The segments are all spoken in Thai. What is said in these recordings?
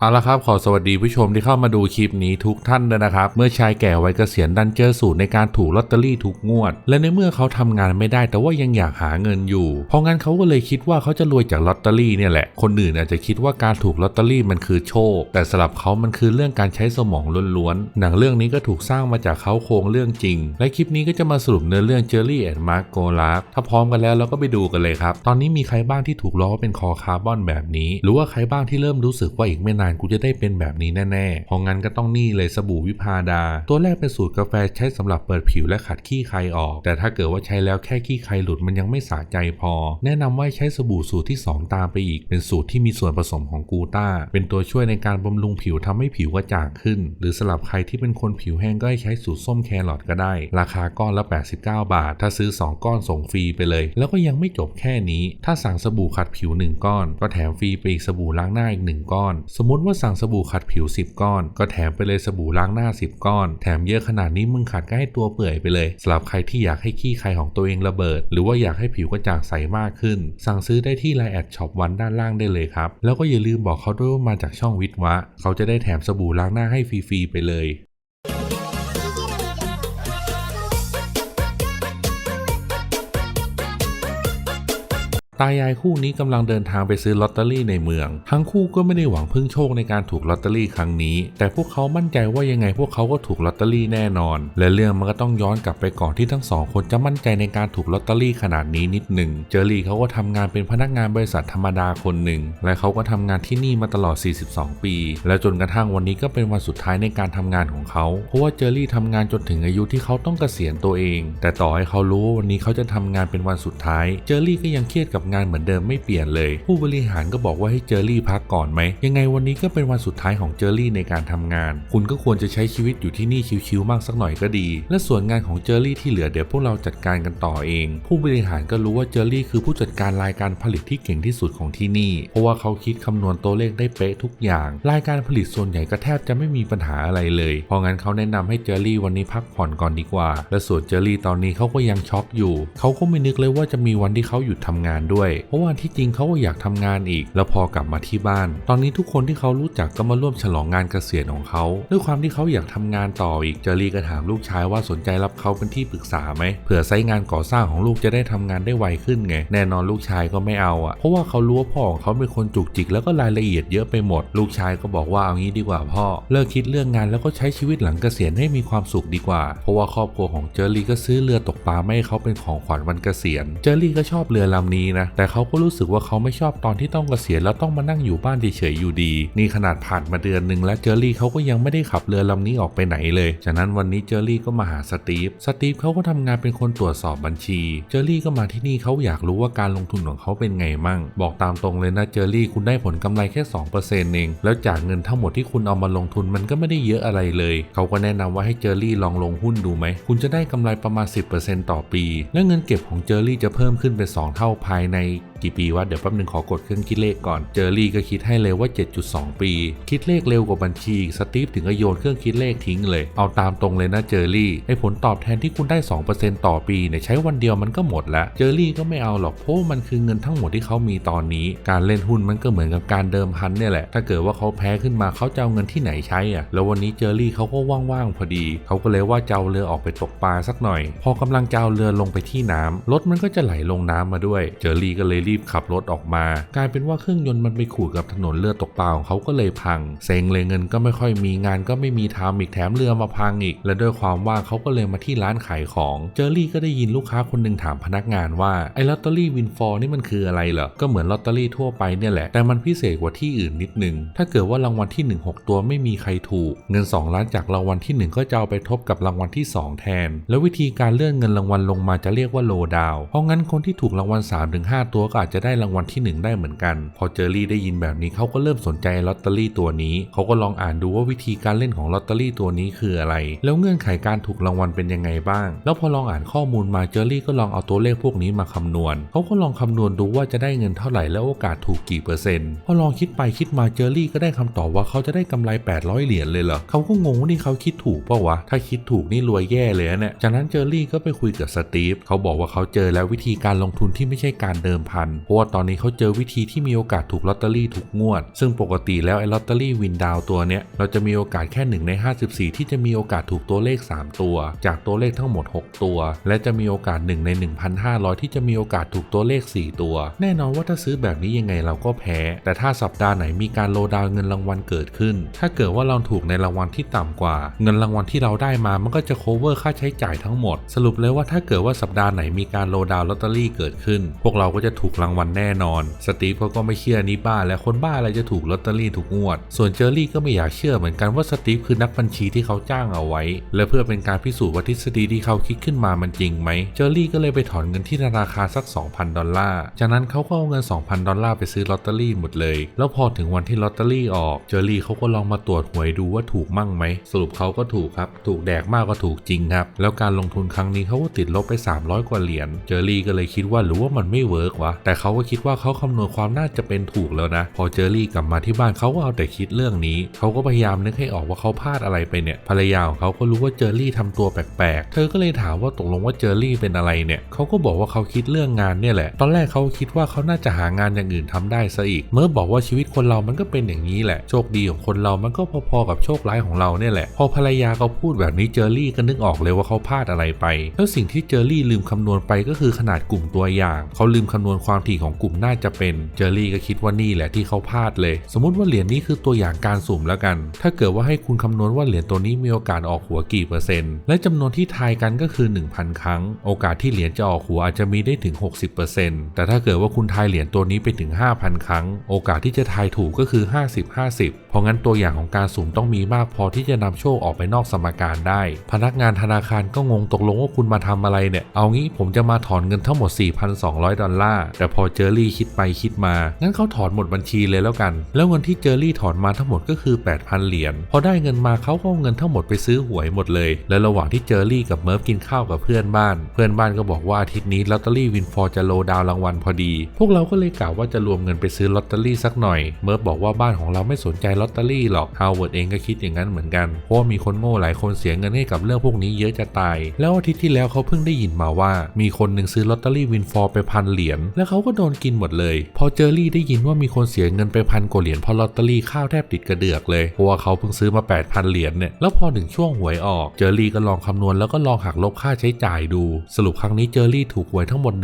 เอาละครับขอสวัสดีผู้ชมที่เข้ามาดูคลิปนี้ทุกท่านด้วยนะครับ เมื่อชายแก่วัยเกษียณดันเจอสูตรในการถูกลอตเตอรี่ทุกงวด และในเมื่อเขาทำงานไม่ได้แต่ว่ายังอยากหาเงินอยู่ เพราะงั้นเขาก็เลยคิดว่าเขาจะรวยจากลอตเตอรี่เนี่ยแหละ คนอื่นอาจจะคิดว่าการถูกลอตเตอรี่มันคือโชค แต่สำหรับเขามันคือเรื่องการใช้สมองล้วนๆหนังเรื่องนี้ก็ถูกสร้างมาจากเขาโครงเรื่องจริง และคลิปนี้ก็จะมาสรุปเนื้อเรื่องเจอรี่แอนด์มาร์กโกลาฟถ้าพร้อมกันแล้วเราก็ไปดูกันเลยครับตอนนี้มีใครบ้างที่ถูกล้อว่าเป็นคอคาร์บอนแบบนี้ หรือว่าใครบ้างที่เริ่มรู้สึกว่าอีกไม่นานกูจะได้เป็นแบบนี้แน่ๆ เพราะงั้นก็ต้องนี่เลยสบู่วิพาดา ตัวแรกเป็นสูตรกาแฟใช้สำหรับเปิดผิวและขัดขี้ใครออก แต่ถ้าเกิดว่าใช้แล้วแค่ขี้ใครหลุดมันยังไม่สะใจพอ แนะนำว่าให้ใช้สบู่สูตรที่ 2 ตามไปอีก เป็นสูตรที่มีส่วนผสมของกูต้า เป็นตัวช่วยในการบำรุงผิวทำให้ผิวกระจ่างขึ้น หรือสำหรับใครที่เป็นคนผิวแห้งก็ให้ใช้สูตรส้มแครอทก็ได้ ราคาก้อนละ 89 บาท ถ้าซื้อ 2 ก้อนส่งฟรีไปเลย แล้วก็ยังไม่จบแค่นี้ ถ้าสั่งสบู่ขัดผิว 1 ก้อน ก็แถมฟรีไปอีกสบู่ล้างหน้าอีก 1 ก้อน สมมติว่าสั่งสบู่ขัดผิว 10 ก้อน ก็แถมไปเลยสบู่ล้างหน้า 10 ก้อน แถมเยอะขนาดนี้มึงขัดก็ให้ตัวเปื่อยไปเลยสำหรับใครที่อยากให้ขี้ใครของตัวเองระเบิด หรือว่าอยากให้ผิวกระจ่างใสมากขึ้น สั่งซื้อได้ที่ไลน์แอดช็อปวันด้านล่างได้เลยครับ แล้วก็อย่าลืมบอกเขาด้วยว่ามาจากช่องวิทวะ เขาจะได้แถมสบู่ล้างหน้าให้ฟรีๆไปเลย ตายายคู่นี้กำลังเดินทางไปซื้อลอตเตอรี่ในเมือง ทั้งคู่ก็ไม่ได้หวังพึ่งโชคในการถูกลอตเตอรี่ครั้งนี้ แต่พวกเขามั่นใจว่ายังไงพวกเขาก็ถูกลอตเตอรี่แน่นอน และเรื่องมันก็ต้องย้อนกลับไปก่อนที่ทั้งสองคนจะมั่นใจในการถูกลอตเตอรี่ขนาดนี้นิดหนึ่ง เจอรี่เขาก็ทำงานเป็นพนักงานบริษัทธรรมดาคนหนึ่ง และเขาก็ทำงานที่นี่มาตลอด 42 ปี และจนกระทั่งวันนี้ก็เป็นวันสุดท้ายในการทำงานของเขา เพราะว่าเจอรี่ทำงานจนถึงอายุที่เขาต้องเกษียณตัวเอง แต่ต่อให้เขารู้ว่าวันนี้เขาจะทำงานเป็นวันสุดท้าย เจอรี่ก็ยังเครียดกับงานเหมือนเดิมไม่เปลี่ยนเลย ผู้บริหารก็บอกว่าให้เจอรี่พักก่อนไหม ยังไงวันนี้ก็เป็นวันสุดท้ายของเจอรี่ในการทำงาน คุณก็ควรจะใช้ชีวิตอยู่ที่นี่ชิวๆมากสักหน่อยก็ดี และส่วนงานของเจอรี่ที่เหลือเดี๋ยวพวกเราจัดการกันต่อเอง ผู้บริหารก็รู้ว่าเจอรี่คือผู้จัดการรายการผลิตที่เก่งที่สุดของที่นี่ เพราะว่าเขาคิดคำนวณตัวเลขได้เป๊ะทุกอย่าง รายการผลิตส่วนใหญ่ก็แทบจะไม่มีปัญหาอะไรเลย เพราะงั้นเขาแนะนำให้เจอรี่วันนี้พักผ่อนก่อนดีกว่า และส่วนเจอรี่ตอนนี้เขาก็ยังช็อกอยู่ เขาก็ไม่นึกเลยว่าจะมีวันที่เขาหยุดทำงานด้วยเพราะว่าที่จริงเขาก็อยากทำงานอีก แล้วพอกลับมาที่บ้าน ตอนนี้ทุกคนที่เขารู้จักก็มาร่วมฉลองงานเกษียณของเขา ด้วยความที่เขาอยากทำงานต่ออีกเจอรี่ก็ถามลูกชายว่าสนใจรับเขาเป็นที่ปรึกษาไหมเผื่อไซงานก่อสร้างของลูกจะได้ทำงานได้ไวขึ้นไง แน่นอนลูกชายก็ไม่เอาอะ เพราะว่าเขารู้ว่าพ่อของเขาเป็นคนจุกจิกแล้วก็รายละเอียดเยอะไปหมด ลูกชายก็บอกว่าเอางี้ดีกว่าพ่อ เลิกคิดเรื่องงานแล้วก็ใช้ชีวิตหลังเกษียณให้มีความสุขดีกว่า เพราะว่าครอบครัวของเจอรี่ก็ซื้อเรือตกปลาไม่ให้เขาเป็นของขวัญวันเกษียณ เจอรี่ก็ชอบเรือลำนี้นะแต่เขาก็รู้สึกว่าเขาไม่ชอบตอนที่ต้องเกษียณแล้วต้องมานั่งอยู่บ้านเฉยๆอยู่ดี นี่ขนาดผ่านมาเดือนหนึ่งแล้วเจอรี่เขาก็ยังไม่ได้ขับเรือลำนี้ออกไปไหนเลย ฉะนั้นวันนี้เจอรี่ก็มาหาสตีฟ สตีฟเขาก็ทำงานเป็นคนตรวจสอบบัญชี เจอรี่ก็มาที่นี่เขาอยากรู้ว่าการลงทุนของเขาเป็นไงมั่ง บอกตามตรงเลยนะเจอรี่คุณได้ผลกำไรแค่2%เอง แล้วจากเงินทั้งหมดที่คุณเอามาลงทุนมันก็ไม่ได้เยอะอะไรเลย เขาก็แนะนำว่าให้เจอรี่ลองลงหุ้นดูไหม คุณจะได้กำไรประมาณ 10%ต่อปี และเงินเก็บของเจอรี่จะเพิ่มขึ้นเป็น2เท่าภายในกี่ปีวะเดี๋ยวแป๊บนึงขอกดเครื่องคิดเลขก่อนเจอรี่ก็คิดให้เลยว่า 7.2 ปี คิดเลขเร็วกว่าบัญชีสตีฟถึงก็โยนเครื่องคิดเลขทิ้งเลย เอาตามตรงเลยนะเจอรี่ไอผลตอบแทนที่คุณได้ 2%ต่อปีเนี่ยใช้วันเดียวมันก็หมดล้วเจอรี่ก็ไม่เอาหรอกเพราะว่ามันคือเงินทั้งหมดที่เขามีตอนนี้ การเล่นหุ้นมันก็เหมือนกับการเดิมพันเนี่ยแหละ ถ้าเกิดว่าเขาแพ้ขึ้นมาเขาจะเอาเงินที่ไหนใช้อะแล้ววันนี้เจอรี่เขาก็ว่างๆพอดี เขาก็เลยว่าจะเอาเรือออกไปตกปลาสักหน่อย พอกำลังจะเอาเรือลงไปที่น้ำรถมันก็จะไหลลงน้ำมาด้วยเจอรี่ก็เลยรีบขับรถออกมา กลายเป็นว่าเครื่องยนต์มันไปขูดกับถนนเรือดตกปลาของเขาก็เลยพังเซ็งเลยเงินก็ไม่ค่อยมีงานก็ไม่มีทำอีกแถมเรือมาพังอีก และด้วยความว่างเขาก็เลยมาที่ร้านขายของ เจอรี่ก็ได้ยินลูกค้าคนหนึ่งถามพนักงานว่าไอ้ลอตเตอรี่วินฟอร์นี่มันคืออะไรเหรอ ก็เหมือนลอตเตอรี่ทั่วไปเนี่ยแหละ แต่มันพิเศษกว่าที่อื่นนิดนึง ถ้าเกิดว่ารางวัลที่ 1 6 ตัวไม่มีใครถูก เงิน 2 ล้านจากรางวัลที่ 1 ก็จะเอาไปทบกับรางวัลที่ 2 แทน แล้ววิธีการเลื่อนเงินรางวัลลงมาจะเรียกว่าโลดาว เพราะงั้นคนที่ถูกรางวัล3-5ตัวก็อาจจะได้รางวัลที่ 1 ได้เหมือนกัน พอเจอรี่ได้ยินแบบนี้เขาก็เริ่มสนใจลอตเตอรี่ตัวนี้ เขาก็ลองอ่านดูว่าวิธีการเล่นของลอตเตอรี่ตัวนี้คืออะไร แล้วเงื่อนไขการถูกรางวัลเป็นยังไงบ้าง แล้วพอลองอ่านข้อมูลมาเจอรี่ก็ลองเอาตัวเลขพวกนี้มาคำนวณ เขาก็ลองคำนวณดูว่าจะได้เงินเท่าไหร่แล้วโอกาสถูกกี่เปอร์เซ็นต์พอลองคิดไปคิดมาเจอรี่ก็ได้คำตอบว่าเขาจะได้กำไร 800 เหรียญเลยเหรอเขาก็งงว่านี่เขาคิดถูกเปล่าวะถ้าคิดถูกนี่รวยแย่เลยนะเนี่ยจากนั้นเจอรี่ก็ไปคุยกับสตีฟเขาบอกว่าเขาเจอแล้ววิธีการลงทุนที่ไม่ใช่การเดิมพัน เพราะว่าตอนนี้เขาเจอวิธีที่มีโอกาสถูกลอตเตอรี่ทุกงวด ซึ่งปกติแล้วไอ้ลอตเตอรี่วินดาวตัวเนี้ยเราจะมีโอกาสแค่ 1 ใน 54 ที่จะมีโอกาสถูกตัวเลข 3 ตัว จากตัวเลขทั้งหมด 6 ตัว และจะมีโอกาส 1 ใน 1,500 ที่จะมีโอกาสถูกตัวเลข 4 ตัว แน่นอนว่าถ้าซื้อแบบนี้ยังไงเราก็แพ้ แต่ถ้าสัปดาห์ไหนมีการโลดาวเงินรางวัลเกิดขึ้น ถ้าเกิดว่าเราถูกในรางวัลที่ต่ำกว่า เงินรางวัลที่เราได้มามันก็จะ cover ค่าใช้จ่ายทั้งหมด สรุปเลยว่าถ้าเกิดว่าสัปดาห์ไหนมีการโลดาวลอตเตอรี่เกิดขึ้น พวกเราก็จะถูกรางวัลแน่นอน สตีฟเขาก็ไม่เชื่อนี้บ้าและคนบ้าอะไรจะถูกลอตเตอรี่ทุกงวด ส่วนเจอรี่ก็ไม่อยากเชื่อเหมือนกันว่าสตีฟคือนักบัญชีที่เขาจ้างเอาไว้ และเพื่อเป็นการพิสูจน์ว่าทฤษฎีที่เขาคิดขึ้นมามันจริงไหม เจอรี่ก็เลยไปถอนเงินที่ธนาคารสัก 2,000 ดอลลาร์ จากนั้นเขาก็เอาเงิน 2,000 ดอลลาร์ไปซื้อลอตเตอรี่หมดเลย แล้วพอถึงวันที่ลอตเตอรี่ออก เจอรี่เขาก็ลองมาตรวจหวยดูว่าถูกมั่งไหม สรุปเขาก็ถูกครับ ถูกแดกมากก็ถูกจริงครับ แล้วการลงทุนครั้งนี้เขาก็ติดลบไป 300 กว่าเหรียญ เจอรี่ก็เลยคิดว่าหรือว่ามันไม่เวิร์กวะ แต่เขาก็คิดว่าเขาคำนวณความน่าจะเป็นถูกแล้วนะ พอเจอรี่กลับมาที่บ้านเขาก็เอาแต่คิดเรื่องนี้ เขาก็พยายามนึกให้ออกว่าเขาพลาดอะไรไปเนี่ย ภรรยาของเขาก็รู้ว่าเจอรี่ทำตัวแปลกๆ เธอก็เลยถามว่าตกลงว่าเจอรี่เป็นอะไรเนี่ย เขาก็บอกว่าเขาคิดเรื่องงานเนี่ยแหละ ตอนแรกเขาคิดว่าเขาน่าจะหางานอย่างอื่นทำได้ซะอีก เมื่อบอกว่าชีวิตคนเรามันก็เป็นอย่างนี้แหละ โชคดีของคนเรามันก็พอๆกับโชคร้ายของเราเนี่ยแหละ พอภรรยาเขาพูดแบบนี้เจอรี่ก็นึกออกเลยว่าเขาพลาดอะไรไป แล้วสิ่งที่เจอรี่ลืมคำนวณไปก็คือขนาดกลุ่มตัวอย่าง เขาลืมคำนวณความถี่ของกลุ่มน่าจะเป็น เจอรี่ก็คิดว่านี่แหละที่เขาพลาดเลย สมมติว่าเหรียญนี้คือตัวอย่างการสุ่มแล้วกัน ถ้าเกิดว่าให้คุณคำนวณว่าเหรียญตัวนี้มีโอกาสออกหัวกี่เปอร์เซ็นต์ และจำนวนที่ทายกันก็คือ 1,000 ครั้ง โอกาสที่เหรียญจะออกหัวอาจจะมีได้ถึง 60%แต่ถ้าเกิดว่าคุณทายเหรียญตัวนี้ไปถึง 5,000 ครั้ง โอกาสที่จะทายถูกก็คือ 50-50เพราะงั้นตัวอย่างของการสุ่มต้องมีมากพอที่จะนำโชคออกไปนอกสมการได้ พนักงานธนาคารก็งงตกลงว่าคุณมาทำอะไรเนี่ย เอางี้ผมจะมาถอนเงินทั้งหมด 4,200 ดอลลาร์ แต่พอเจอรี่คิดไปคิดมา งั้นเขาถอนหมดบัญชีเลยแล้วกัน แล้วเงินที่เจอรี่ถอนมาทั้งหมดก็คือ 8,000 เหรียญ พอได้เงินมาเขาก็เอาเงินทั้งหมดไปซื้อหวยหมดเลย และระหว่างที่เจอรี่กับเมิร์ฟกินข้าวกับเพื่อนบ้าน เพื่อนบ้านก็บอกว่าอาทิตย์นี้ลอตเตอรี่วินฟอร์จะโลดาวรางวัลพอดี พวกเราก็เลยกล่าวว่าจะรวมเงินไปซื้อลอตเตอรี่สักหน่อย เมิร์ฟบอกว่าบ้านของเราไม่สนใจลอตเตอรี่หรอกฮาวเวิร์ดเองก็คิดอย่างนั้นเหมือนกันเพราะว่ามีคนโง่หลายคนเสียเงินให้กับเรื่องพวกนี้เยอะจะตาย แล้วอาทิตย์ที่แล้วเขาเพิ่งได้ยินมาว่า มีคนหนึ่งซื้อลอตเตอรี่วินฟอร์ไปพันเหรียญแล้วเขาก็โดนกินหมดเลย พอเจอรี่ได้ยินว่ามีคนเสียเงินไปพันกว่าเหรียญเพราะลอตเตอรี่ข้าวแทบติดกระเดือกเลยเพราะว่าเขาเพิ่งซื้อมา 8,000 เหรียญเนี่ยแล้วพอถึงช่วงหวยออก เจอรี่ก็ลองคำนวณแล้วก็ลองหักลบค่าใช้จ่ายดู สรุปครั้งนี้เจอรี่ถูกหวยทั้งหมด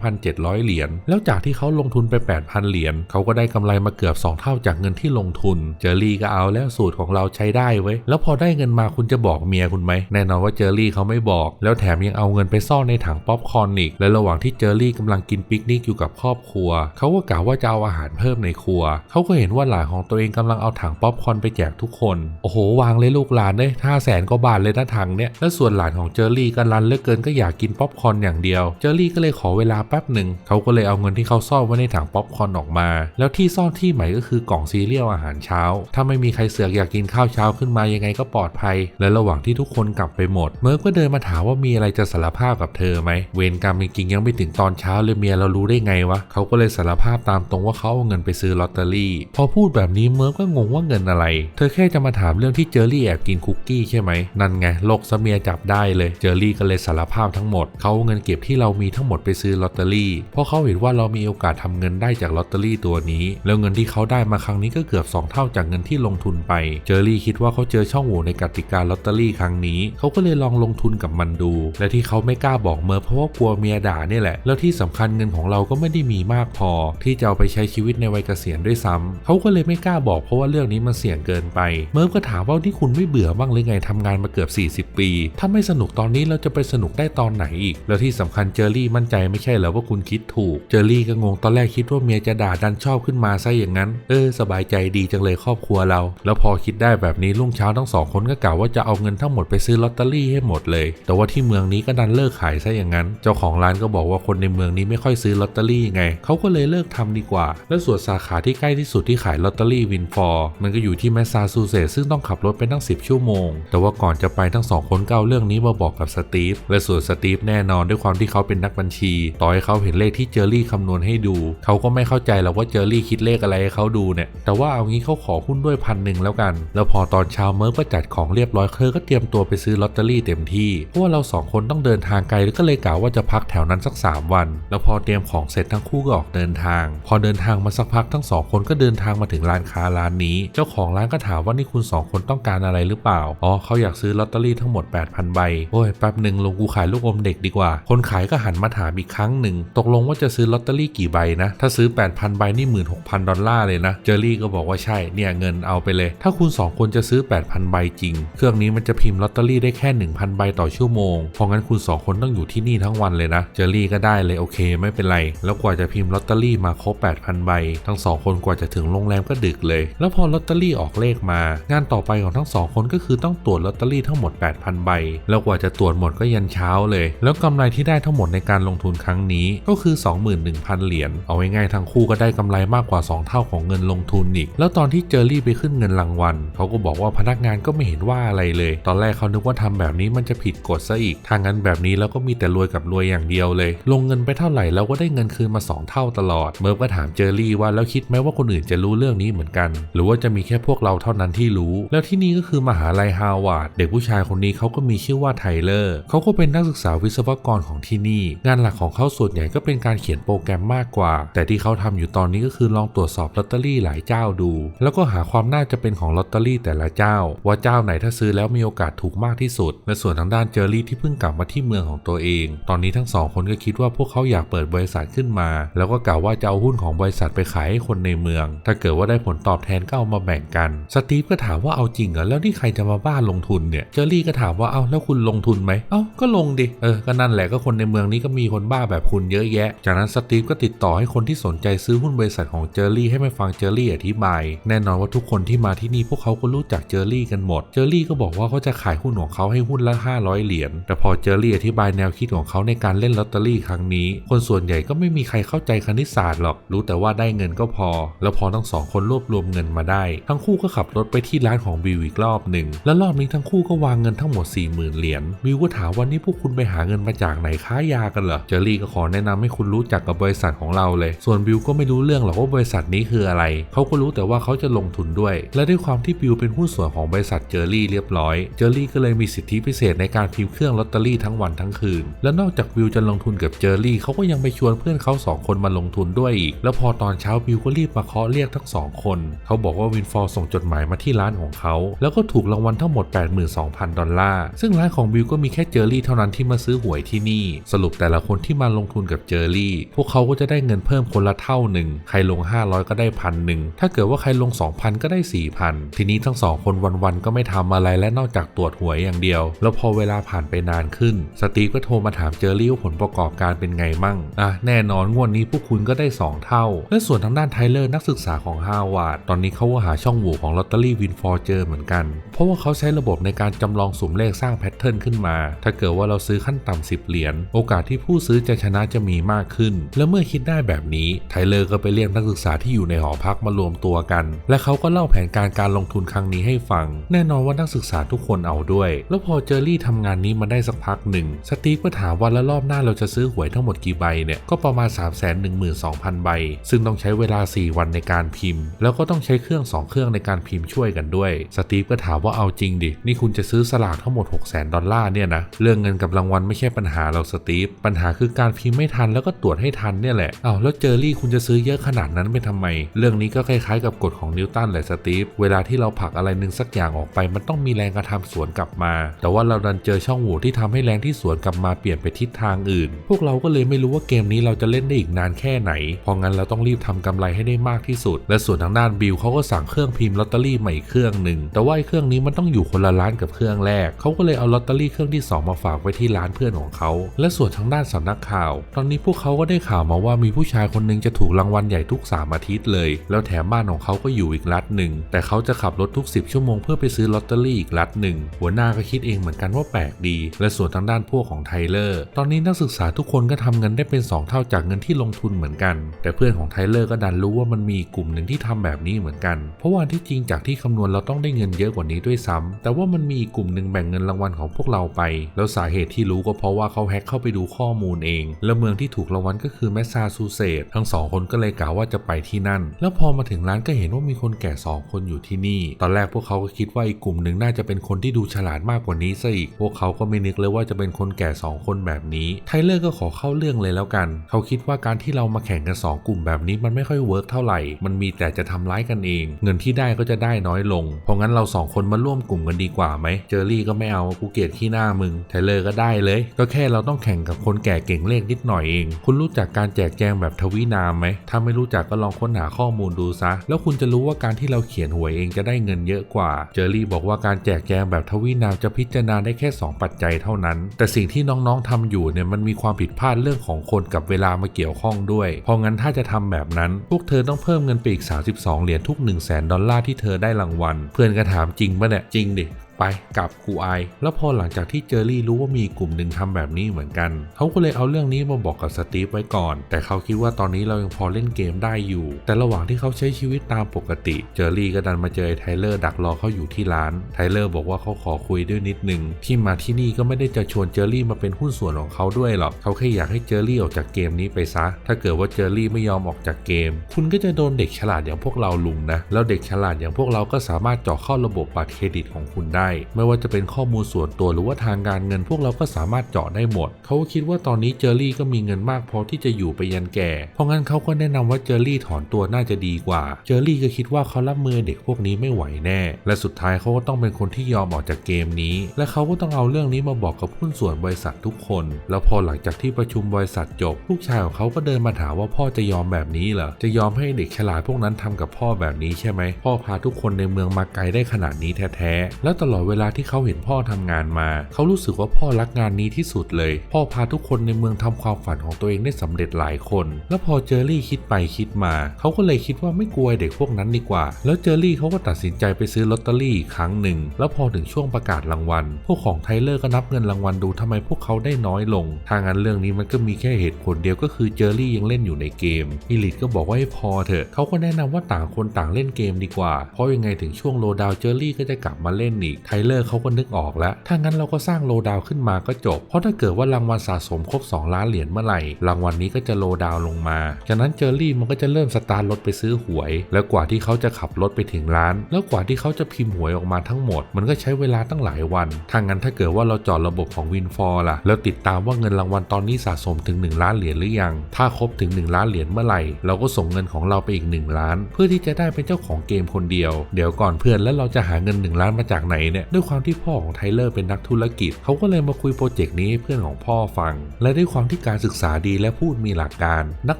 15,700 เหรียญแล้วจากที่เขาลงทุนไป 8,000 เหรียญเขาก็ได้กำไรมาเกือบ 2 เท่าจากเงินที่ลงทุนเจอรี่ก็เอาแล้วสูตรของเราใช้ได้เว้แล้วพอได้เงินมาคุณจะบอกเมียคุณไหมแน่นอนว่าเจอรี่เขาไม่บอก แล้วแถมยังเอาเงินไปซ่อนในถังป๊อปคอร์นอีกและระหว่างที่เจอรี่กำลังกินปิกนิกอยู่กับครอบครัวเขาก็กล่าวว่าจะเอาอาหารเพิ่มในครัวเขาก็เห็นว่าหลานของตัวเองกำลังเอาถังป๊อปคอร์นไปแจกทุกคนโอ้โหวางเลยลูกหลานเลยห้าแสนกว่าบาทเลยนะถังเนี่ยแล้วส่วนหลานของเจอรี่ก็รันเลือเกินก็อยากกินป๊อปคอร์นอย่างเดียว เจอรี่ก็เลยขอเวลาแป๊บหนึ่งเขาก็เลยเอาเงินที่เขาซ่อนไว้ในถังป๊อปคอร์นออกมา แล้วที่ซ่อนที่ใหม่ก็คือกล่องซีเรียลอาหารเช้าถ้าไม่มีใครเสือกอยากกินข้าวเช้าขึ้นมายังไงก็ปลอดภัย และระหว่างที่ทุกคนกลับไปหมด เมิร์ฟก็เดินมาถามว่ามีอะไรจะสารภาพกับเธอไหม เวรกรรมจริงๆยังไม่ถึงตอนเช้าเลยเมียเรารู้ได้ไงวะเขาก็เลยสารภาพตามตรงว่าเขาเอาเงินไปซื้อลอตเตอรี่ พอพูดแบบนี้เมิร์ฟก็งงว่าเงินอะไร เธอแค่จะมาถามเรื่องที่เจอรี่แอบกินคุกกี้ใช่ไหมนั่นไงโลกสเมียจับได้เลยเจอรี่ก็เลยสารภาพทั้งหมดเขาเอาเงินเก็บที่เรามีทั้งหมดไปซื้อลอตเตอรี่เพราะเขาเห็นว่าเรามีโอกาสทำเงินได้จากลอตเตอรี่ตัวนี้ แล้วเงินที่เขาได้มาครั้งนี้ก็เกือบ 2 เท่าจากเงินที่ลงทุนไป เจอรี่คิดว่าเขาเจอช่องโหว่ในกติกาลอตเตอรี่ครั้งนี้ เขาก็เลยลองลงทุนกับมันดู และที่เขาไม่กล้าบอกเมอร์เพราะว่ากลัวเมียด่าเนี่ยแหละ แล้วที่สำคัญเงินของเราก็ไม่ได้มีมากพอ ที่จะเอาไปใช้ชีวิตในวัยเกษียณด้วยซ้ำเขาก็เลยไม่กล้าบอกเพราะว่าเรื่องนี้มันเสี่ยงเกินไป เมิร์ก็ถามว่าที่คุณไม่เบื่อบ้างหรือไงทำงานมาเกือบ 40 ปี ถ้าไม่สนุกตอนนี้เราจะไปสนุกได้ตอนไหนอีก แล้วที่สำคัญเจอรี่มั่นใจไม่ใช่เหรอว่าคุณคิดถูก เจอรี่ก็งงตอนแรกคิดว่าเมียจะด่าดันชอบขึ้นมาซะอย่างนั้น เออสบายใจดีจังเลยครอบครัวเรา แล้วพอคิดได้แบบนี้รุ่งเช้าทั้งสองคนก็กล่าวว่าจะเอาเงินทั้งหมดไปซื้อลอตเตอรี่ให้หมดเลย แต่ว่าที่เมืองนี้ก็ดันเลิกขายซะอย่างนั้น เจ้าของร้านก็บอกว่าคนในเมืองนี้ไม่ค่อยซื้อลอตเตอรี่ไงเขาก็เลยเลิกทำดีกว่า แล้วส่วนสาขาที่ใกล้ที่สุดที่ขายลอตเตอรี่วินฟอร์มันก็อยู่ที่แมสซาชูเซตส์ซึ่งต้องขับรถไปตั้ง 10 ชั่วโมง แต่ว่าก่อนจะไปทั้งสองคนก็เอาเรื่องนี้มาบอกกับสตีฟและส่วนสตีฟแน่นอนด้วยความที่เขาเป็นนักบัญชี ต่อให้เขาเห็นเลขที่เจอรี่คำนวณให้ดู เขาก็ไม่เข้าใจหรอกว่าเจอรี่คิดเลขอะไรให้เขาดูเนี่ยแต่ว่าเอางี้เขาขออหุ้นด้วยพันหนึ่งแล้วกัน แล้วพอตอนเช้าเมิร์ฟก็จัดของเรียบร้อยเธอก็เตรียมตัวไปซื้อลอตเตอรี่เต็มที่เพราะว่าเราสองคนต้องเดินทางไกลแล้วก็เลยกล่าวว่าจะพักแถวนั้นสัก 3 วัน แล้วพอเตรียมของเสร็จทั้งคู่ก็ออกเดินทาง พอเดินทางมาสักพักทั้งสองคนก็เดินทางมาถึงร้านค้าร้านนี้ เจ้าของร้านก็ถามว่านี่คุณสองคนต้องการอะไรหรือเปล่าอ๋อเขาอยากซื้อลอตเตอรี่ทั้งหมด 8,000ใบโอ้ยแป๊บหนึ่งลงกูขายลูกอมเด็กดีกว่า คนขายก็หันมาถามอีกครั้งหนึ่งตกลงว่าจะซื้อลอตเตอรี่กี่ใบนะถ้าซื้อ 8,000ใบนี่16,000ดอลลาร์เลยนะเจอรี่ก็บอกว่าใช่เนี่ยเงินเอาไปเลย ถ้าคุณ 2 คนจะซื้อ 8,000 ใบจริง เครื่องนี้มันจะพิมพ์ลอตเตอรี่ได้แค่ 1,000 ใบต่อชั่วโมง เพราะงั้นคุณ 2 คนต้องอยู่ที่นี่ทั้งวันเลยนะ เจอรี่ก็ได้เลยโอเค ไม่เป็นไร แล้วกว่าจะพิมพ์ลอตเตอรี่มาครบ 8,000 ใบ ทั้ง 2 คนกว่าจะถึงโรงแรมก็ดึกเลย แล้วพอลอตเตอรี่ออกเลขมา งานต่อไปของทั้ง 2 คนก็คือต้องตรวจลอตเตอรี่ทั้งหมด 8,000 ใบ แล้วกว่าจะตรวจหมดก็ยันเช้าเลย แล้วกำไรที่ได้ทั้งหมดในการลงทุนครั้งนี้ก็คือ 21,000 เหรียญ เอาง่ายๆทั้งคู่ก็ได้กำไรมากกว่า 2 เท่าของเงินลงทุนอีก แล้วตอนที่เจอรี่ไปขึ้นเงินรางวัลเขาก็บอกว่าพนักงานก็ไม่เห็นว่าอะไรเลย ตอนแรกเขานึกว่าทำแบบนี้มันจะผิดกฎซะอีกทางนั้นแบบนี้แล้วก็มีแต่รวยกับรวยอย่างเดียวเลย ลงเงินไปเท่าไหร่แล้วก็ได้เงินคืนมา 2 เท่าตลอด เมิร์ฟก็ถามเจอรี่ว่าแล้วคิดไหมว่าคนอื่นจะรู้เรื่องนี้เหมือนกัน หรือว่าจะมีแค่พวกเราเท่านั้นที่รู้ แล้วที่นี่ก็คือมหาลัยฮาวาดเด็กผู้ชายคนนี้เขาก็มีชื่อว่าไทเลอร์เขาก็เป็นนักศึกษาวิศวกรของที่นี่ งานหลักของเขาส่วนใหญ่ก็เป็นการเขียนโปรแกรมมากกว่า แต่ที่เขาทำอยู่ตอนนี้ก็คือลองตรวจสอบลอตเตอรี่หลายเจ้าดู แล้วก็หาความน่าจะเป็นของลอตเตอรี่แต่ละเจ้า ว่าเจ้าไหนถ้าซื้อแล้วมีโอกาสถูกมากที่สุด และส่วนทางด้านเจอรี่ที่เพิ่งกลับมาที่เมืองของตัวเอง ตอนนี้ทั้งสองคนก็คิดว่าพวกเขาอยากเปิดบริษัทขึ้นมา แล้วก็กล่าวว่าจะเอาหุ้นของบริษัทไปขายให้คนในเมือง ถ้าเกิดว่าได้ผลตอบแทนก็เอามาแบ่งกัน สตีฟก็ถามว่าเอาจริงเหรอ แล้วนี่ใครจะมาบ้าลงทุนเนี่ย เจอรี่ก็ถามว่าเอาแล้วคุณลงทุนไหม เอ้าก็ลงดิ เออ ก็นั่นแหละก็คนในเมืองนี้ก็มีคนบ้าแบบคุณเยอะแยะ จากนั้นสตีฟก็ติดต่อให้คนที่สนใจซื้อหุ้นบริษัทของเจอรี่ให้มาฟังเจอรี่อธิบายแน่นอนว่าทุกคนที่มาที่นี่พวกเขาก็รู้จักเจอรี่กันหมด เจอรี่ก็บอกว่าเขาจะขายหุ้นของเขาให้หุ้นละ 500 เหรียญ แต่พอเจอรี่อธิบายแนวคิดของเขาในการเล่นลอตเตอรี่ครั้งนี้ คนส่วนใหญ่ก็ไม่มีใครเข้าใจคณิตศาสตร์หรอก รู้แต่ว่าได้เงินก็พอ แล้วพอทั้งสองคนรวบรวมเงินมาได้ ทั้งคู่ก็ขับรถไปที่ร้านของบิวอีกรอบหนึ่ง และรอบนี้ทั้งคู่ก็วางเงินทั้งหมด 40,000 เหรียญ บิวก็ถามว่านี่พวกคุณไปหาเงินมาจากไหนค้ายากันเหรอ เจอรี่ก็ขอแนะนำให้คุณรู้จักกับบริษัทของเราเลย ส่วนบิวก็ไม่รู้เรื่องหรอกว่าบริษัทนี้คืออะไร เขาก็รู้แต่ว่าเขาจะลงทุนด้วย และด้วยความที่บิวเป็นผู้นส่วนของบริษัทเจอรี่เรียบร้อย เจอรี่ก็เลยมีสิทธิพิเศษในการพิมพ์เครื่องลอตเตอรี่ทั้งวันทั้งคืน และนอกจากบิวจะลงทุนกับเจอรี่เขาก็ยังไปชวนเพื่อนเขาสองคนมาลงทุนด้วยอีก แล้วพอตอนเช้าบิวก็รีบมาเคาะเรียกทั้งสองคน เขาบอกว่าวินฟอร์ส่งจดหมายมาที่ร้านของเขา แล้วก็ถูกรางวัลทั้งหมด 82,000 ดอลลาร์ ซึ่งร้านของบิวก็มีแค่เจอรี่เท่านั้นที่มาซื้อหวยที่นี่ สรุปแต่ละคนที่มาลงทุนกับเจอรี่ พวกเขาก็จะได้เงินเพิ่มคนละเท่าหนึ่ง ใครลง 500 ก็ได้พันหนึ่ง ถ้าเกิดว่าใครลง2,000 ก็ได้ 4,000 ทีนี้ทั้งสองคนวันๆก็ไม่ทำอะไรและนอกจากตรวจหวยอย่างเดียว แล้วพอเวลาผ่านไปนานขึ้น สตีฟก็โทรมาถามเจอรี่ว่าผลประกอบการเป็นไงมั่งอะแน่นอนงวดนี้พวกคุณก็ได้ 2 เท่า และส่วนทางด้านไทเลอร์นักศึกษาของฮาวาดตอนนี้เขาก็หาช่องโหว่ของลอตเตอรี่วินฟอร์เจอเหมือนกัน เพราะว่าเขาใช้ระบบในการจำลองสุ่มเลขสร้างแพทเทิร์นขึ้นมา ถ้าเกิดว่าเราซื้อขั้นต่ำ10 เหรียญโอกาสที่ผู้ซื้อจะชนะจะมีมากขึ้น และเมื่อคิดได้แบบนี้ไทเลอร์ก็ไปเรียกนักศึกษาที่อยู่ในหอพักมารวมตัวกันและเขาก็เล่าแผนการการลงทุนครั้งนี้ให้ฟัง แน่นอนว่านักศึกษาทุกคนเอาด้วย แล้วพอเจอรี่ทำงานนี้มาได้สักพักหนึ่ง สตีฟก็ถามว่าแล้วรอบหน้าเราจะซื้อหวยทั้งหมดกี่ใบเนี่ย ก็ประมาณ 3 1 2 0 0 0 ใบ ซึ่งต้องใช้เวลา 4 วันในการพิมพ์ แล้วก็ต้องใช้เครื่อง 2 เครื่องในการพิมพ์ช่วยกันด้วย สตีฟก็ถามว่าเอาจริงดิ นี่คุณจะซื้อสลากทั้งหมด 6 0 0 0 0ดอลลาร์เนี่ยนะ เรื่องเงินกับรางวัลไม่ใช่ปัญหาเราสตีฟ ปัญหาคือการพิมพ์ไม่ทันแล้วก็ตรวจให้ทันเนี่ยแหละอ้าแล้วเจอรี่คุณจะซื้อเยอะขนาดนั้นไปทำไม เรื่องนี้ก็คล้ายๆกับกฎของนิวตันและสตีฟเวลาที่เราผลักอะไรหนึ่งสักอย่างออกไป มันต้องมีแรงกระทำสวนกลับมา แต่ว่าเราดันเจอช่องโหว่ที่ทำให้แรงที่สวนกลับมาเปลี่ยนไปทิศทางอื่น พวกเราก็เลยไม่รู้ว่าเกมนี้เราจะเล่นได้อีกนานแค่ไหน เพราะงั้นเราต้องรีบทำกำไรให้ได้มากที่สุด และส่วนทางด้านบิลเขาก็สั่งเครื่องพิมพ์ลอตเตอรี่ใหม่เครื่องหนึ่ง แต่ว่าไอ้เครื่องนี้มันต้องอยู่คนละร้านกับเครื่องแรก เขาก็เลยเอาลอตเตอรี่เครื่องที่ 2 มาฝากไว้ที่ร้านเพื่อนของเขา และส่วนทางด้านสำนักข่าว ตอนนี้พวกเขาก็ได้ข่าวมาว่ามีผู้ชายคนหนึงจะถูกรางวัลใหญ่ทุก3อาทิตย์เลย แล้วแถมบ้านของเขาก็อยู่อีกรัฐหนึ่ง แต่เขาจะขับรถทุก 10 ชั่วโมงเพื่อไปซื้อลอตเตอรี่อีกรัฐหนึ่ง หัวหน้าก็คิดเองเหมือนกันว่าแปลกดี และส่วนทางด้านพวกของไทเลอร์ ตอนนี้นักศึกษาทุกคนก็ทำเงินได้เป็น 2 เท่าจากเงินที่ลงทุนเหมือนกัน แต่เพื่อนของไทเลอร์ก็ดันรู้ว่ามันมีกลุ่มหนึ่งที่ทำแบบนี้เหมือนกัน เพราะว่าที่จริงจากที่คำนวณเราต้องได้เงินเยอะกว่านี้ด้วยซ้ำแต่ว่ามันมีกกลุ่มหนึ่งแบ่งเงินรางวัลของพวกเราไป แล้วสาเหตุที่รู้ก็เพราะว่าเขาแฮ็กเข้าไปดูข้อมูลเอง และเมืองที่ถูกรางวัลก็คือแมสซาชูเซตส์ทั้งสองคนก็เลยกล่าวว่าจะไปที่นั่น แล้วพอมาถึงร้านก็เห็นว่ามีคนแก่สองคนอยู่ที่นี่ ตอนแรกพวกเขาก็คิดว่าอีกกลุ่มหนึ่งน่าจะเป็นคนที่ดูฉลาดมากกว่านี้ซะอีก พวกเขาก็ไม่นึกเลยว่าจะเป็นคนแก่สองคนแบบนี้ ไทเลอร์ก็ขอเข้าเรื่องเลยแล้วกัน เขาคิดว่าการที่เรามาแข่งกันสองกลุ่มแบบนี้มันไม่ค่อยเวิร์กเท่าไหร่ มันมีแต่จะทำร้ายกันเอง เงินที่ได้ก็จะได้น้อยลง เพราะงั้นเราสองคนมาร่วมกลุ่มกันดีกว่าไหม เจอรี่ก็ไม่เอากูเกลียดขี้หน้ามึง ไทเลอร์ก็ได้เลย ก็แค่เราต้องแข่งกับคนแก่เก่งเลขนิดหน่อยเอง คุณรู้จักการแจกแจงแบบทวินามไหม ถ้าไม่รู้จักก็ลองค้นหาข้อมูลดูซะ แล้วคุณจะรู้ว่าการที่เราเขียนหวยเองจะได้เงินเยอะกว่า เจอรี่บอกว่าการแจกแจงแบบทวินามจะพิจารณาได้แค่ 2 ปัจจัยเท่านั้น แต่สิ่งที่น้องๆทำอยู่เนี่ยมันมีความผิดพลาดเรื่องของคนกับเวลามาเกี่ยวข้องด้วย เพราะงั้นถ้าจะทำแบบนั้นพวกเธอต้องเพิ่มเงินไปอีก 32 เหรียญทุก 1 0 0 0 0แสนดอลลาร์ที่เธอได้รางวัล เพื่อนก็ถามจริงปะเนี่ยจริงดิ ไปกับครูไอแล้วพอหลังจากที่เจอรี่รู้ว่ามีกลุ่มหนึ่งทำแบบนี้เหมือนกัน เขาก็เลยเอาเรื่องนี้มาบอกกับสตีฟไว้ก่อน แต่เขาคิดว่าตอนนี้เรายังพอเล่นเกมได้อยู่ แต่ระหว่างที่เขาใช้ชีวิตตามปกติ เจอรี่ก็ดันมาเจอไทเลอร์ดักรอเขาอยู่ที่ร้าน ไทเลอร์บอกว่าเขาขอคุยด้วยนิดนึง ที่มาที่นี่ก็ไม่ได้จะชวนเจอรี่มาเป็นหุ้นส่วนของเขาด้วยหรอก เขาแค่อยากให้เจอรี่ออกจากเกมนี้ไปซะ ถ้าเกิดว่าเจอรี่ไม่ยอมออกจากเกม คุณก็จะโดนเด็กฉลาดอย่างพวกเราลุมนะ แล้วเด็กฉลาดอย่างพวกเราก็สามารถเจาะเข้าระบบบัตรเครดิตของคุณได้ไม่ว่าจะเป็นข้อมูลส่วนตัวหรือว่าทางการเงินพวกเราก็สามารถเจาะได้หมด เขาก็คิดว่าตอนนี้เจอรี่ก็มีเงินมากพอที่จะอยู่ไปยันแก่ เพราะงั้นเขาก็แนะนำว่าเจอรี่ถอนตัวน่าจะดีกว่า เจอรี่ก็คิดว่าเขารับมือเด็กพวกนี้ไม่ไหวแน่ และสุดท้ายเขาก็ต้องเป็นคนที่ยอมออกจากเกมนี้ และเขาก็ต้องเอาเรื่องนี้มาบอกกับหุ้นส่วนบริษัททุกคน แล้วพอหลังจากที่ประชุมบริษัทจบ ลูกชายของเขาก็เดินมาถามว่าพ่อจะยอมแบบนี้เหรอ จะยอมให้เด็กฉลาดพวกนั้นทำกับพ่อแบบนี้ใช่ไหม พ่อพาทุกคนในเมืองมาไกลได้ขนาดนี้แท้ๆ แล้วตลอดเวลาที่เขาเห็นพ่อทำงานมา เขารู้สึกว่าพ่อรักงานนี้ที่สุดเลย พ่อพาทุกคนในเมืองทำความฝันของตัวเองได้สำเร็จหลายคน แล้วพอเจอรี่คิดไปคิดมา เขาก็เลยคิดว่าไม่กลัวเด็กพวกนั้นดีกว่า แล้วเจอรี่เขาก็ตัดสินใจไปซื้อลอตเตอรี่ครั้งหนึ่ง แล้วพอถึงช่วงประกาศรางวัล พวกของไทเลอร์ก็นับเงินรางวัลดูทำไมพวกเขาได้น้อยลง ทางนั้นเรื่องนี้มันก็มีแค่เหตุผลเดียวก็คือเจอรี่ยังเล่นอยู่ในเกมอิลิทก็บอกว่าให้พอเถอะ เขาก็แนะนำว่าต่างคนต่างเล่นเกมดีกว่า เพราะยังไงถึงช่วงโลดาวเจอรี่ก็จะกลับมาเล่นอีกไทเลอร์เขาก็นึกออกแล้ว ถ้างั้นเราก็สร้างโลดาวขึ้นมาก็จบ เพราะถ้าเกิดว่ารางวัลสะสมครบ 2 ล้านเหรียญเมื่อไหร่ รางวัลนี้ก็จะโลดาวลงมา จากนั้นเจอรี่มันก็จะเริ่มสตาร์ทรถไปซื้อหวย แล้วกว่าที่เขาจะขับรถไปถึงร้าน แล้วกว่าที่เขาจะพิมพ์หวยออกมาทั้งหมด มันก็ใช้เวลาตั้งหลายวัน ถ้างั้นถ้าเกิดว่าเราจอดระบบของวินฟอร์ล่ะ แล้วติดตามว่าเงินรางวัลตอนนี้สะสมถึง 1 ล้านเหรียญหรือยัง ถ้าครบถึง 1 ล้านเหรียญเมื่อไหร่ เราก็ส่งเงินของเราไปอีก 1 ล้าน เพื่อที่จะได้เป็นเจ้าของเกมคนเดียว เดี๋ยวก่อนเพื่อนแล้วเราจะหาเงิน 1 ล้านมาจากไหนเนี่ยด้วยความที่พ่อของไทเลอร์เป็นนักธุรกิจ เขาก็เลยมาคุยโปรเจกต์นี้ให้เพื่อนของพ่อฟัง และด้วยความที่การศึกษาดีและพูดมีหลักการ นัก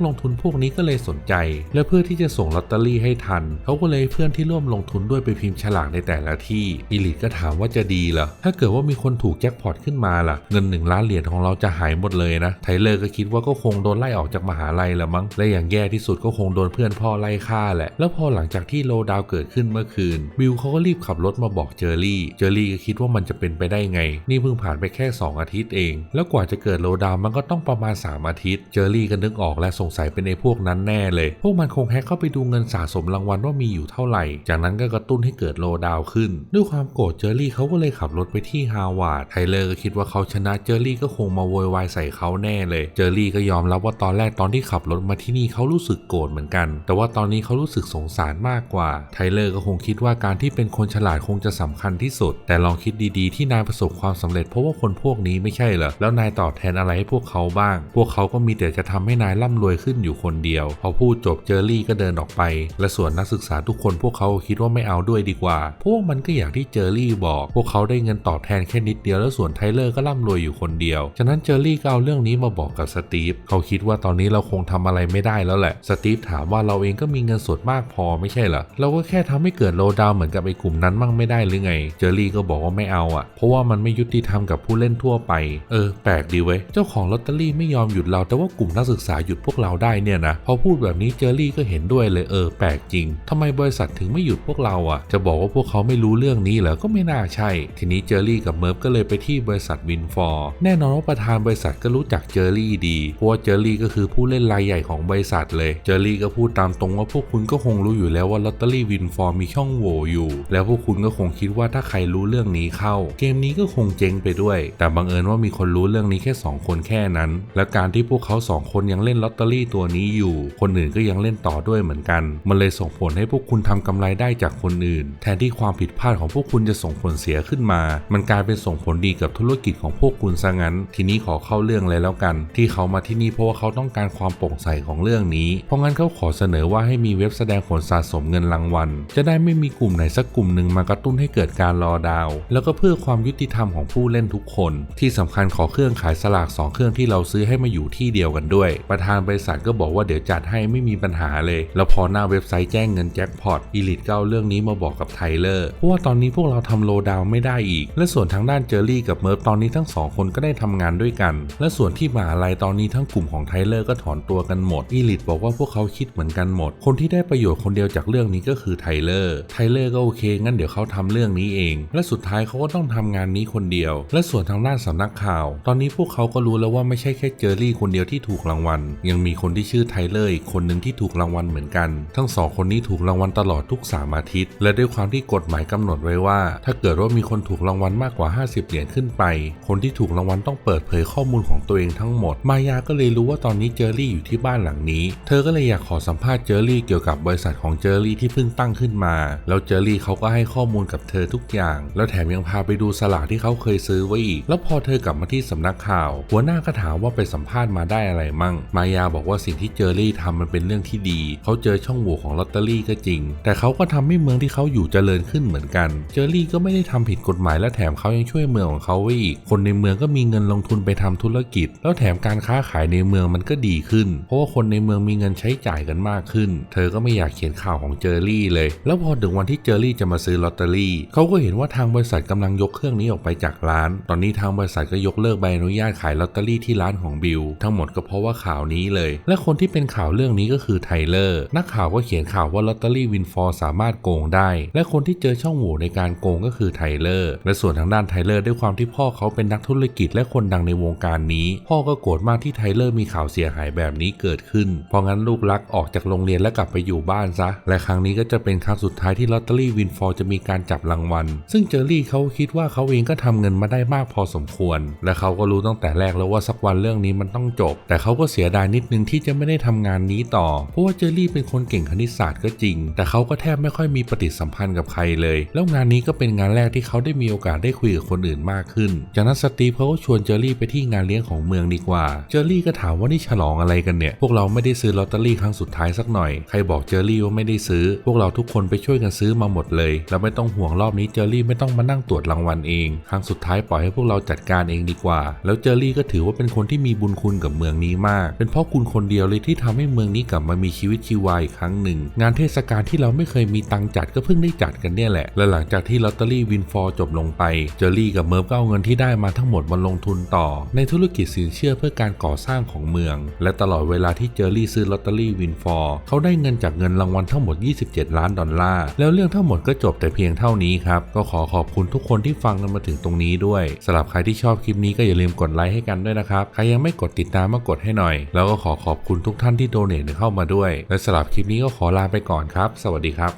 ลงทุนพวกนี้ก็เลยสนใจ และเพื่อที่จะส่งลอตเตอรี่ให้ทัน เขาก็เลยเพื่อนที่ร่วมลงทุนด้วยไปพิมพ์ฉลากในแต่ละที่อิลิทก็ถามว่าจะดีเหรอถ้าเกิดว่ามีคนถูกแจ็คพอตขึ้นมาล่ะเงิน1ล้านเหรียญของเราจะหายหมดเลยนะไทเลอร์ก็คิดว่าก็คงโดนไล่ออกจากมหาลัยละมั้งและอย่างแย่ที่สุดก็คงโดนเพื่อนพ่อไล่ฆ่าแหละแล้วพอหลังจากที่โลดาวเกิดขึ้นเมื่อคืนบิลเขาก็รีบขับรถมาบอกเจอรี่เจอรี่ก็คิดว่ามันจะเป็นไปได้ไง นี่เพิ่งผ่านไปแค่ 2 อาทิตย์เอง แล้วกว่าจะเกิดโลดาวมันก็ต้องประมาณ 3 อาทิตย์ เจอรี่ก็นึกออกและสงสัยเป็นไอ้พวกนั้นแน่เลย พวกมันคงแฮกเข้าไปดูเงินสะสมรางวัลว่ามีอยู่เท่าไหร่ จากนั้นก็กระตุ้นให้เกิดโลดาวขึ้น ด้วยความโกรธเจอรี่เขาก็เลยขับรถไปที่ฮาวาดไทเลอร์ก็คิดว่าเขาชนะเจอรี่ก็คงมาโวยวายใส่เขาแน่เลย เจอรี่ก็ยอมรับว่าตอนแรกตอนที่ขับรถมาที่นี่เขารู้สึกโกรธเหมือนกัน แต่ว่าตอนนี้เขารู้สึกสงสารมากกว่า ไทเลอร์ก็คงคิดว่าการที่เป็นคนฉลาดคงจะสำคัญที่สุด แต่ลองคิดดีๆ ที่นายประสบความสำเร็จเพราะว่าคนพวกนี้ไม่ใช่เหรอ แล้วนายตอบแทนอะไรให้พวกเขาบ้าง พวกเขาก็มีแต่จะทำให้นายร่ำรวยขึ้นอยู่คนเดียว พอพูดจบเจอรี่ก็เดินออกไป และส่วนนักศึกษาทุกคนพวกเขาคิดว่าไม่เอาด้วยดีกว่า พว่ามันก็อย่างที่เจอรี่บอก พวกเขาได้เงินตอบแทนแค่นิดเดียว แล้วส่วนไทเลอร์ก็ร่ำรวยอยู่คนเดียว ฉะนั้นเจอรี่ก็เอาเรื่องนี้มาบอกกับสตีฟ เขาคิดว่าตอนนี้เราคงทำอะไรไม่ได้แล้วแหละ สตีฟถามว่าเราเองก็มีเงินสดมากพอไม่ใช่เหรอ เราก็แค่ทำให้เกิดโลดาวเหมือนกับไอ้กลุ่มนั้นมั่งไม่ได้หรือไงเจอรี่ก็บอกว่าไม่เอาอะ เพราะว่ามันไม่ยุติธรรมกับผู้เล่นทั่วไป เออ แปลกดีเว้ย เจ้าของลอตเตอรี่ไม่ยอมหยุดเรา แต่ว่ากลุ่มนักศึกษาหยุดพวกเราได้เนี่ยนะ พอพูดแบบนี้เจอรี่ก็เห็นด้วยเลย เออ แปลกจริงทำไมบริษัทถึงไม่หยุดพวกเราอะ จะบอกว่าพวกเขาไม่รู้เรื่องนี้เหรอ ก็ไม่น่าใช่ ทีนี้เจอรี่กับเมิร์ฟก็เลยไปที่บริษัทวินฟอร์ แน่นอนว่าประธานบริษัทก็รู้จักเจอรี่ดี เพราะว่าเจอรี่ก็คือผู้เล่นรายใหญ่ของบริษัทเลย เจอรี่ก็พูดตามตรงว่าพวกคุณก็คงรู้อยู่แล้วว่าลอตเตอรี่วินฟอร์มีช่องโหว่อยู่ แล้วพวกคุณก็คงคิดว่าถ้าใครรู้เรื่องนี้เข้า เกมนี้ก็คงเจ๊งไปด้วย แต่บังเอิญว่ามีคนรู้เรื่องนี้แค่ 2 คนแค่นั้น และการที่พวกเขาสองคนยังเล่นลอตเตอรี่ตัวนี้อยู่ คนอื่นก็ยังเล่นต่อด้วยเหมือนกัน มันเลยส่งผลให้พวกคุณทำกำไรได้จากคนอื่น แทนที่ความผิดพลาดของพวกคุณจะส่งผลเสียขึ้นมา มันกลายเป็นส่งผลดีกับธุรกิจของพวกคุณซะงั้น ทีนี้ขอเข้าเรื่องเลยแล้วกัน ที่เขามาที่นี่เพราะว่าเขาต้องการความโปร่งใสของเรื่องนี้ เพราะงั้นเขาขอเสนอว่าให้มีเว็บแสดงผลสะสมเงินรางวัล จะได้ไม่มีกลุ่มไหนสักกลุ่มหนึ่งมากระตุ้นให้เกิดการรอดาว แล้วก็เพื่อความยุติธรรมของผู้เล่นทุกคน ที่สำคัญขอเครื่องขายสลากสองเครื่องที่เราซื้อให้มาอยู่ที่เดียวกันด้วย ประธานบริษัทก็บอกว่าเดี๋ยวจัดให้ไม่มีปัญหาเลย แล้วพอหน้าเว็บไซต์แจ้งเงินแจ็คพอตอีลิทก็เอาเรื่องนี้มาบอกกับไทเลอร์เพราะว่าตอนนี้พวกเราทำโลดาวไม่ได้อีก และส่วนทางด้านเจอรี่กับเมิร์ฟตอนนี้ทั้งสองคนก็ได้ทำงานด้วยกัน และส่วนที่มหาลัยตอนนี้ทั้งกลุ่มของไทเลอร์ก็ถอนตัวกันหมดอีลิทบอกว่าพวกเขาคิดเหมือนกันหมด คนที่ได้ประโยชน์คนเดียวจากเรื่องนี้ก็คือไทเลอร์ไทเลอร์ก็โอเคงั้นเดี๋ยวเขาทำเรื่องนี้เองและสุดท้ายเขาก็ต้องทำงานนี้คนเดียว และส่วนทางด้านสำนักข่าว ตอนนี้พวกเขาก็รู้แล้วว่าไม่ใช่แค่เจอรี่คนเดียวที่ถูกรางวัล ยังมีคนที่ชื่อไทเลอร์อีกคนหนึ่งที่ถูกรางวัลเหมือนกัน ทั้งสองคนนี้ถูกรางวัลตลอดทุกสามอาทิตย์ และด้วยความที่กฎหมายกำหนดไว้ว่า ถ้าเกิดว่ามีคนถูกรางวัลมากกว่า 50 เหรียญขึ้นไป คนที่ถูกรางวัลต้องเปิดเผยข้อมูลของตัวเองทั้งหมด มายาก็เลยรู้ว่าตอนนี้เจอรี่อยู่ที่บ้านหลังนี้ เธอก็เลยอยากขอสัมภาษณ์เจอรี่เกี่ยวกับบริษัทของเจอรี่ที่เพิ่งตั้งขึ้นมา แล้วเจอรี่เขาก็ให้ข้อมูลกับเธอทุกอย่าง แล้วแถมยังพาไปดูสลากที่เขาเคยซื้อไว้อีก แล้วพอเธอกลับมาที่สำนักข่าว หัวหน้าก็ถามว่าไปสัมภาษณ์มาได้อะไรมั่ง มายาบอกว่าสิ่งที่เจอรี่ทำมันเป็นเรื่องที่ดี เขาเจอช่องโหว่ของลอตเตอรี่ก็จริง แต่เขาก็ทำให้เมืองที่เขาอยู่เจริญขึ้นเหมือนกัน เจอรี่ก็ไม่ได้ทำผิดกฎหมายและแถมเขายังช่วยเมืองของเขาไว้อีก คนในเมืองก็มีเงินลงทุนไปทำธุรกิจ แล้วแถมการค้าขายในเมืองมันก็ดีขึ้น เพราะว่าคนในเมืองมีเงินใช้จ่ายกันมากขึ้น เธอก็ไม่อยากเขียนข่าวของเจอรี่เลย แล้วพอถึงวันที่เจอรี่จะมาซื้อลอตเตอรี่เขาก็เห็นว่าทางบริษัทกำลังยกเครื่องนี้ออกไปจากร้าน ตอนนี้ทางบริษัทก็ยกเลิกใบอนุญาตขายลอตเตอรี่ที่ร้านของบิลทั้งหมดก็เพราะว่าข่าวนี้เลย และคนที่เป็นข่าวเรื่องนี้ก็คือไทเลอร์นักข่าวก็เขียนข่าวว่าลอตเตอรี่วินฟอร์สามารถโกงได้ และคนที่เจอช่องโหว่ในการโกงก็คือไทเลอร์และส่วนทางด้านไทเลอร์ด้วยความที่พ่อเขาเป็นนักธุรกิจและคนดังในวงการนี้ พ่อก็โกรธมากที่ไทเลอร์มีข่าวเสียหายแบบนี้เกิดขึ้น เพราะงั้นลูกรักออกจากโรงเรียนและกลับไปอยู่บ้านซะ และครั้งนี้ก็จะเป็นครั้งสุดท้ายที่ลอตเตอรี่วินฟอร์จะมีการจับรางวัลซึ่งเจอรี่เขาคิดว่าเขาเองก็ทำเงินมาได้มากพอสมควร และเขาก็รู้ตั้งแต่แรกแล้วว่าสักวันเรื่องนี้มันต้องจบ แต่เขาก็เสียดายนิดนึงที่จะไม่ได้ทำงานนี้ต่อ เพราะว่าเจอรี่เป็นคนเก่งคณิตศาสตร์ก็จริง แต่เขาก็แทบไม่ค่อยมีปฏิสัมพันธ์กับใครเลย แล้วงานนี้ก็เป็นงานแรกที่เขาได้มีโอกาสได้คุยกับคนอื่นมากขึ้น จากนั้นสตีฟเขาก็ชวนเจอรี่ไปที่งานเลี้ยงของเมืองดีกว่า เจอรี่ก็ถามว่านี่ฉลองอะไรกันเนี่ย พวกเราไม่ได้ซื้อลอตเตอรี่ครั้งสุดท้ายสักหน่อย ใครบอกเจอรี่ว่าไม่ได้ซื้อ พวกเราทุกคนไปช่วยกันซื้อมาหมดเลย แล้วไม่ต้องห่วงรอบนี้เจอรี่ไม่ต้องมานั่งตรวจรางวัลเอง ครั้งสุดท้ายปล่อยให้พวกเราจัดการเองดีกว่า แล้วเจอรี่ก็ถือว่าเป็นคนที่มีบุญคุณกับเมืองนี้มาก เป็นเพราะคุณคนเดียวเลยที่ทำให้เมืองนี้กลับมามีชีวิตชีวาอีกครั้งหนึ่ง งานเทศกาลที่เราไม่เคยมีตังจัดก็เพิ่งได้จัดกันเนี่ยแหละ และหลังจากที่ลอตเตอรี่วินฟอร์จบลงไป เจอรี่กับเมิร์ฟก็เอาเงินที่ได้มาทั้งหมดมาลงทุนต่อ ในธุรกิจสินเชื่อเพื่อการก่อสร้างของเมือง และตลอดเวลาที่เจอรี่ซื้อลอตเตอรี่วินฟอร์เขาได้เงินจากเงินรางวัลทั้งหมด 27 ล้านดอลลาร์ แล้วเรื่องทั้งหมดก็จบแต่เพียงเท่านี้ครับก็ขอขอบคุณทุกคนที่ฟังกันมาถึงตรงนี้ด้วยสำหรับใครที่ชอบคลิปนี้ก็อย่าลืมกดไลค์ให้กันด้วยนะครับ ใครยังไม่กดติดตามมากดให้หน่อย แล้วก็ขอขอบคุณทุกท่านที่โดเนทเข้ามาด้วย และสำหรับคลิปนี้ก็ขอลาไปก่อนครับ สวัสดีครับ